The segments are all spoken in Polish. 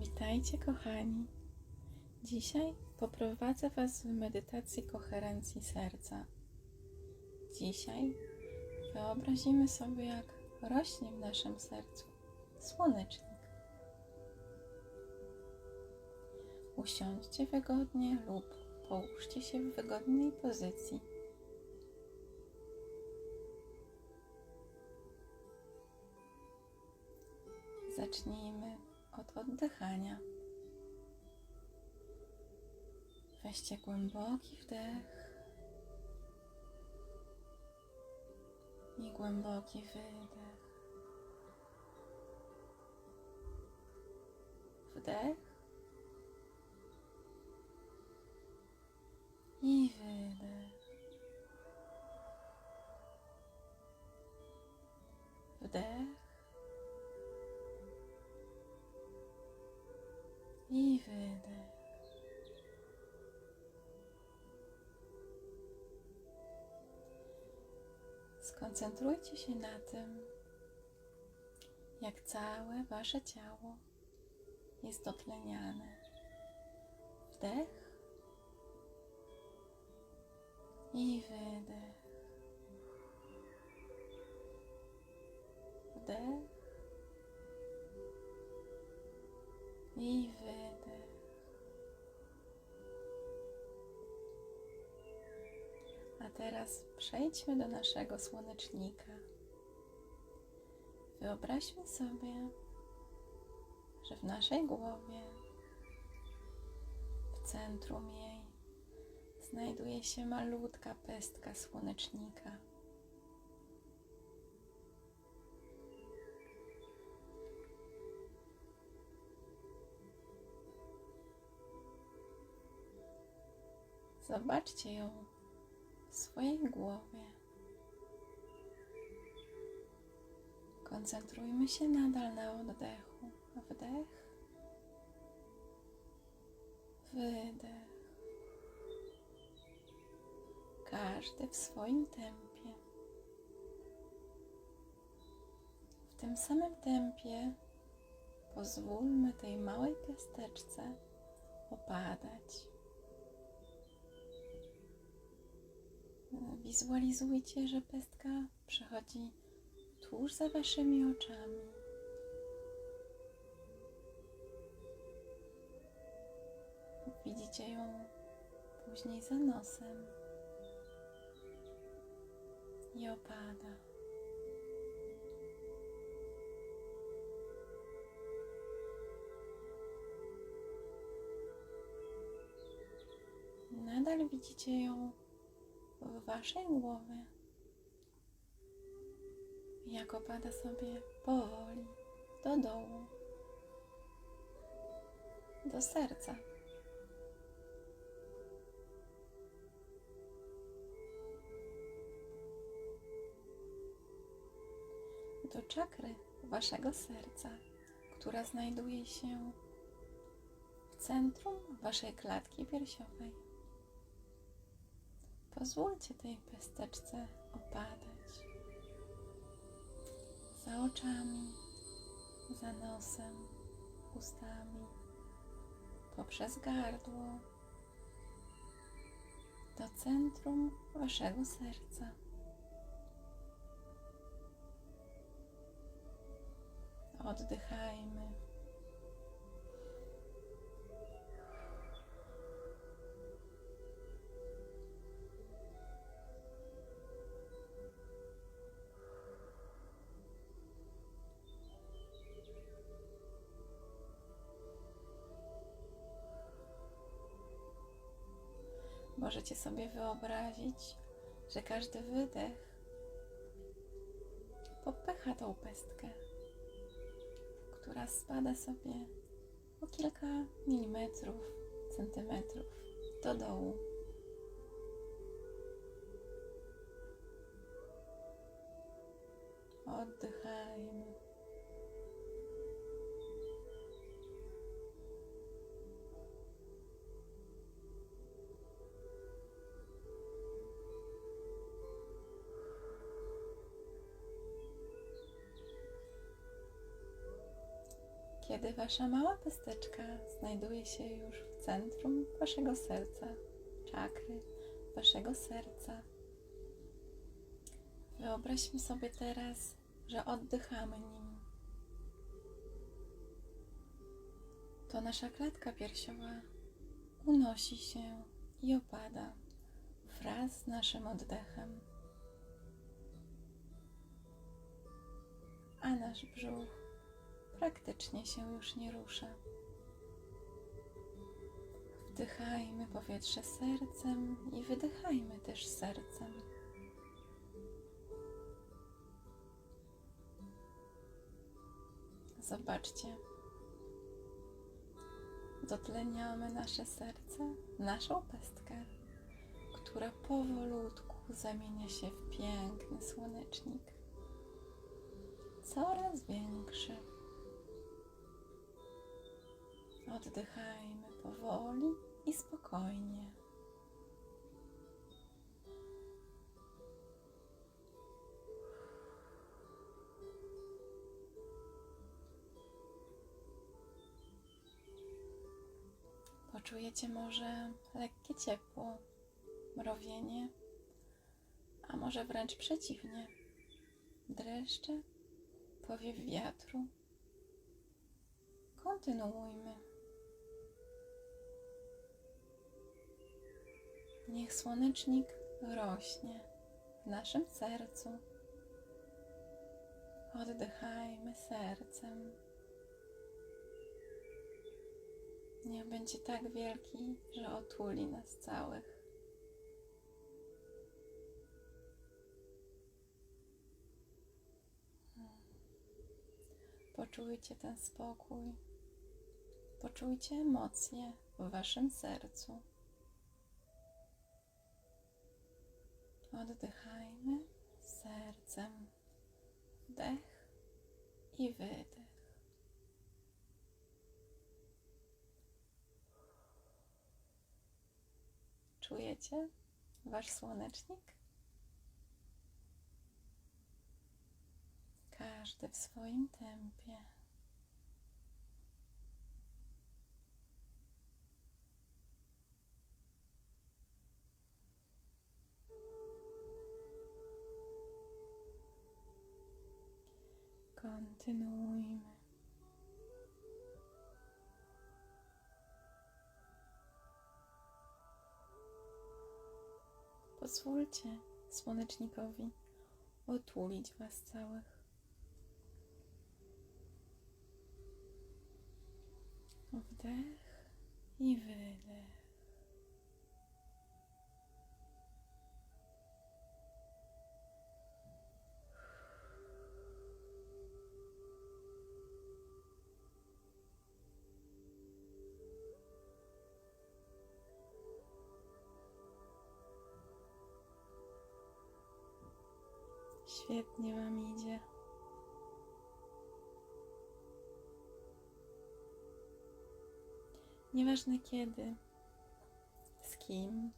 Witajcie, kochani. Dzisiaj poprowadzę Was w medytacji koherencji serca. Dzisiaj wyobrazimy sobie, jak rośnie w naszym sercu słonecznik. Usiądźcie wygodnie lub połóżcie się w wygodnej pozycji. Zacznijmy od oddychania. Weźcie głęboki wdech i głęboki wydech. Wdech Skoncentrujcie się na tym, jak całe Wasze ciało jest dotleniane. Wdech i wydech. Wdech i wydech. A teraz przejdźmy do naszego słonecznika. Wyobraźmy sobie, że w naszej głowie, w centrum jej, znajduje się malutka pestka słonecznika. Zobaczcie ją w swojej głowie. Koncentrujmy się nadal na oddechu. Wdech, wydech. Każdy w swoim tempie. W tym samym tempie pozwólmy tej małej piasteczce opadać. Wizualizujcie, że pestka przechodzi tuż za waszymi oczami. Widzicie ją później za nosem i opada. Nadal widzicie ją w waszej głowie, jak opada sobie powoli do dołu, do serca. Do czakry waszego serca, która znajduje się w centrum waszej klatki piersiowej. Pozwólcie tej pesteczce opadać za oczami, za nosem, ustami, poprzez gardło, do centrum waszego serca. Oddychajmy. Możecie sobie wyobrazić, że każdy wydech popycha tą pestkę, która spada sobie o kilka milimetrów, centymetrów do dołu. Oddychajmy. Kiedy wasza mała pesteczka znajduje się już w centrum waszego serca, czakry waszego serca. Wyobraźmy sobie teraz, że oddychamy nim. To nasza klatka piersiowa unosi się i opada wraz z naszym oddechem. A nasz brzuch praktycznie się już nie rusza. Wdychajmy powietrze sercem i wydychajmy też sercem. Zobaczcie. Dotleniamy nasze serce, naszą pestkę, która powolutku zamienia się w piękny słonecznik. Coraz większy. Oddychajmy powoli i spokojnie. Poczujecie może lekkie ciepło, mrowienie, a może wręcz przeciwnie dreszcze, powiew wiatru. Kontynuujmy. Niech słonecznik rośnie w naszym sercu. Oddychajmy sercem. Niech będzie tak wielki, że otuli nas całych. Poczujcie ten spokój. Poczujcie emocje w waszym sercu. Oddychajmy sercem. Wdech i wydech. Czujecie wasz słonecznik? Każdy w swoim tempie. Kontynuujmy. Pozwólcie słonecznikowi otulić Was całych. Wdech i wydech. Świetnie Wam idzie. Nieważne kiedy, z kim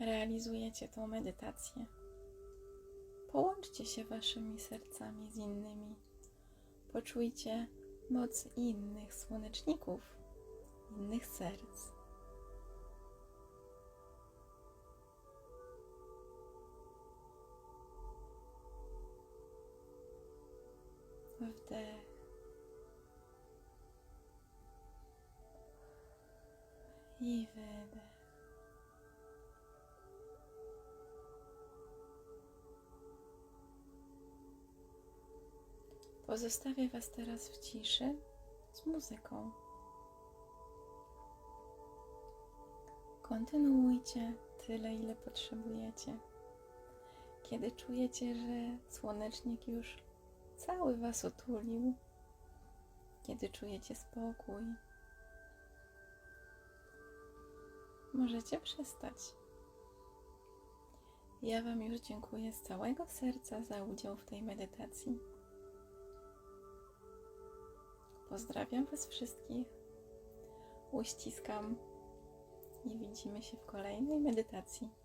realizujecie tą medytację, połączcie się Waszymi sercami z innymi. Poczujcie moc innych słoneczników, innych serc. Wdech. I wydech. Pozostawię Was teraz w ciszy z muzyką. Kontynuujcie tyle, ile potrzebujecie. Kiedy czujecie, że słonecznik już cały Was otulił, kiedy czujecie spokój, możecie przestać. Ja Wam już dziękuję z całego serca za udział w tej medytacji. Pozdrawiam Was wszystkich. Uściskam i widzimy się w kolejnej medytacji.